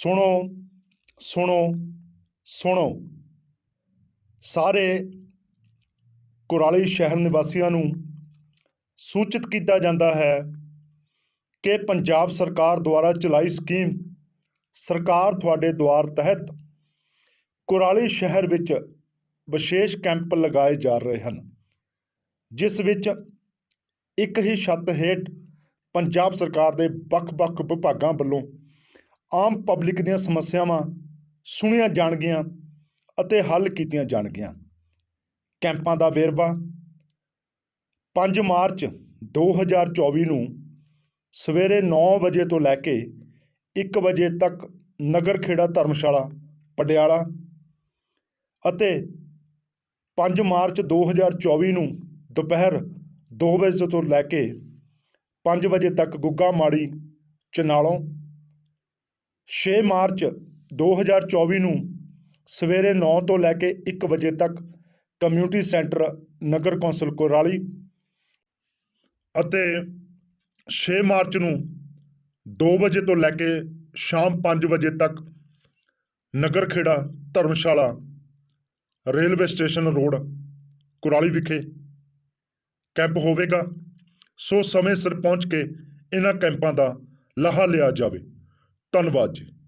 ਸੁਣੋ ਸੁਣੋ ਸੁਣੋ। ਸਾਰੇ ਕੁਰਾਲੀ ਸ਼ਹਿਰ ਨਿਵਾਸੀਆਂ ਨੂੰ ਸੂਚਿਤ ਕੀਤਾ ਜਾਂਦਾ ਹੈ ਕਿ ਪੰਜਾਬ ਸਰਕਾਰ ਦੁਆਰਾ ਚਲਾਈ ਸਕੀਮ ਸਰਕਾਰ ਤੁਹਾਡੇ ਦੁਆਰ ਤਹਿਤ ਕੁਰਾਲੀ ਸ਼ਹਿਰ ਵਿੱਚ ਵਿਸ਼ੇਸ਼ ਕੈਂਪ ਲਗਾਏ ਜਾ ਰਹੇ ਹਨ, ਜਿਸ ਵਿੱਚ ਇੱਕ ਹੀ ਛੱਤ ਹੇਠ ਪੰਜਾਬ ਸਰਕਾਰ ਦੇ ਵੱਖ-ਵੱਖ ਵਿਭਾਗਾਂ ਵੱਲੋਂ ਆਮ ਪਬਲਿਕ ਦੀਆਂ ਸਮੱਸਿਆਵਾਂ ਸੁਣੀਆਂ ਜਾਣਗੀਆਂ ਅਤੇ ਹੱਲ ਕੀਤੀਆਂ ਜਾਣਗੀਆਂ। ਕੈਂਪਾਂ ਦਾ ਵੇਰਵਾ। 5 ਮਾਰਚ 2024 ਨੂੰ ਸਵੇਰੇ 9 ਵਜੇ ਤੋਂ ਲੈ ਕੇ 1 ਵਜੇ ਤੱਕ ਨਗਰ ਖੇੜਾ ਧਰਮਸ਼ਾਲਾ, ਪਟਿਆਲਾ ਅਤੇ 5 ਮਾਰਚ 2024 ਨੂੰ ਦੁਪਹਿਰ 2 ਵਜੇ ਤੋਂ ਲੈ ਕੇ 5 ਵਜੇ ਤੱਕ ਗੁੱਗਾ ਮਾੜੀ, ਚਨਾਲੋਂ 6 ਮਾਰਚ 2024 ਨੂੰ ਸਵੇਰੇ 9 ਤੋਂ ਲੈ ਕੇ 1 ਵਜੇ ਤੱਕ ਕਮਿਊਨਿਟੀ ਸੈਂਟਰ ਨਗਰ ਕੌਂਸਲ ਕੁਰਾਲੀ ਅਤੇ 6 ਮਾਰਚ ਨੂੰ 2 ਵਜੇ ਤੋਂ ਲੈ ਕੇ ਸ਼ਾਮ 5 ਵਜੇ ਤੱਕ ਨਗਰ ਖੇੜਾ ਧਰਮਸ਼ਾਲਾ ਰੇਲਵੇ ਸਟੇਸ਼ਨ ਰੋਡ ਕੁਰਾਲੀ ਵਿਖੇ ਕੈਂਪ ਹੋਵੇਗਾ। ਸੋ ਸਮੇਂ ਸਿਰ ਪਹੁੰਚ ਕੇ ਇਹਨਾਂ ਕੈਂਪਾਂ ਦਾ ਲਾਹਾ ਲਿਆ ਜਾਵੇ। ਧੰਨਵਾਦ ਜੀ।